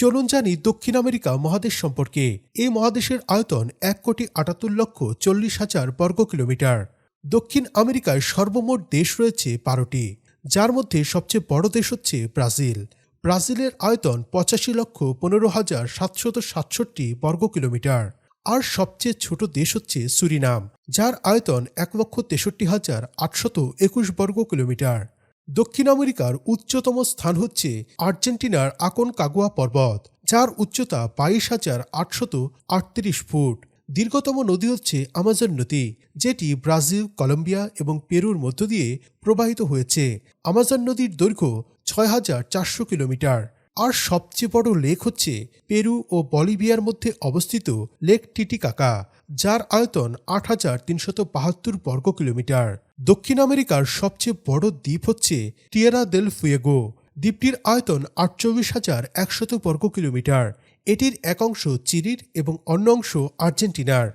চলুন জানি দক্ষিণ আমেরিকা মহাদেশ সম্পর্কে। এই মহাদেশের আয়তন এক কোটি আটাত্তর লক্ষ চল্লিশ হাজার বর্গ কিলোমিটার। দক্ষিণ আমেরিকায় সর্বমোট দেশ রয়েছে বারোটি, যার মধ্যে সবচেয়ে বড় দেশ হচ্ছে ব্রাজিল। ব্রাজিলের আয়তন পঁচাশি লক্ষ পনেরো হাজার সাতশত সাতষট্টি বর্গ কিলোমিটার। আর সবচেয়ে ছোট দেশ হচ্ছে সুরিনাম, যার আয়তন এক লক্ষ তেষট্টি হাজার আটশত একুশ বর্গ কিলোমিটার। দক্ষিণ আমেরিকার উচ্চতম স্থান হচ্ছে আর্জেন্টিনার আকন কাগুয়া পর্বত, যার উচ্চতা বাইশ হাজার আটশত আটত্রিশ ফুট। দীর্ঘতম নদী হচ্ছে আমাজন নদী, যেটি ব্রাজিল, কলম্বিয়া এবং পেরুর মধ্য দিয়ে প্রবাহিত হয়েছে। আমাজন নদীর দৈর্ঘ্য ছয় হাজার চারশো কিলোমিটার। আর সবচেয়ে বড় লেক হচ্ছে পেরু ও বলিভিয়ার মধ্যে অবস্থিত লেক টিটিকাকা, যার আয়তন আট হাজার তিনশত বাহাত্তর বর্গ কিলোমিটার। দক্ষিণ আমেরিকার সবচেয়ে বড় দ্বীপ হচ্ছে টিয়েরা দেল ফুয়েগো দ্বীপটির আয়তন আটচল্লিশ হাজার একশত বর্গ কিলোমিটার। এটির এক অংশ চিলির এবং অন্য অংশ আর্জেন্টিনার।